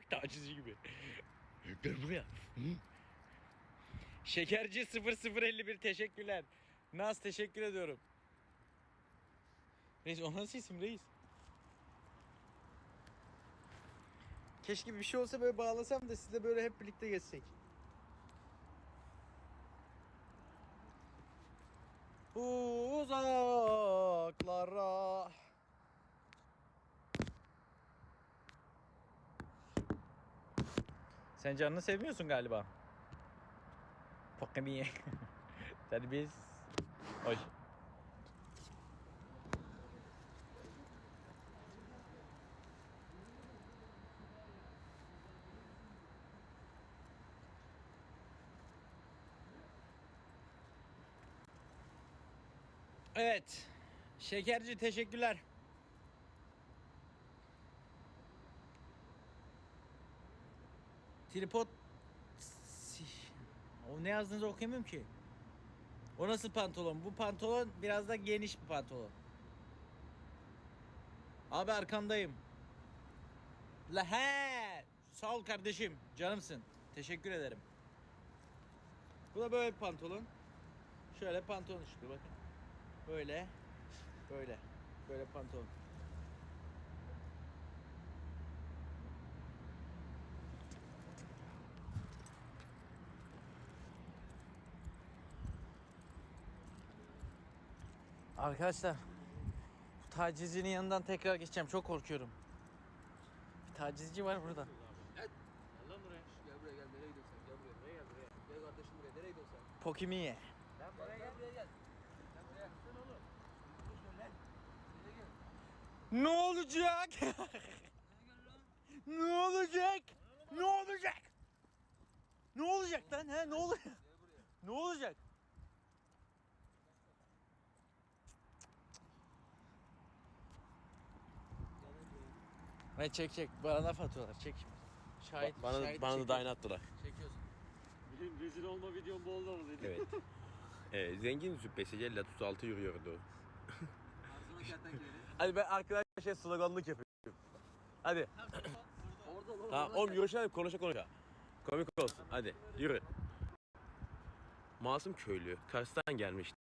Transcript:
Tacizci gibi. Gel buraya. Şekerci 0051 teşekkürler. Naz teşekkür ediyorum. Reis o nasıl isim reis? Keşke bir şey olsa böyle bağlasam da sizle böyle hep birlikte gezsek. Sen canını sevmiyorsun galiba. Pokemon. Biz. Hoş. Evet. Şekerci teşekkürler. Tripod o ne yazdığınızı okuyamıyorum ki. O nasıl pantolon? Bu pantolon biraz da geniş bir pantolon. Abi arkandayım. La he. Sağ ol kardeşim. Canımsın. Teşekkür ederim. Bu da böyle bir pantolon. Şöyle pantolon işte bakın. Böyle. Böyle. Böyle pantolon. Arkadaşlar bu tacizcinin yanından tekrar geçeceğim. Çok korkuyorum. Bir tacizci var burada. Gel lan buraya. Gel buraya gel. Nereye gidiyorsun? Gel buraya. Buraya gel buraya. Gel kardeşim buraya. Nereye gidiyorsun sen? Pokimiye. Lan buraya gel. Buraya gel. Gel buraya. Sen oğlum. Lan. Nereye gel? Ne olacak? Nereye lan? ne olacak? Ne olacak? Ne olacak lan? He ne olacak? Ne olacak? Gel lan buraya. Ne çek çek. Bana laf atıyorlar. Çek. Şahit, bana şahit bana da çekiyor. dayana attılar. Çekiyorsun. Benim rezil olma videom bol oldu. Evet. ee, zengin züppesi Celle 36 yürüyordu. Arzuna kertenkele. Hadi ben arkadaşlar sloganlık yapıyorum. Hadi. Orada lan. Tamam oğlum yürüyüşelim konuşa konuşa. Komik olsun. Hadi yürü. Masum köylü Kars'tan gelmişti.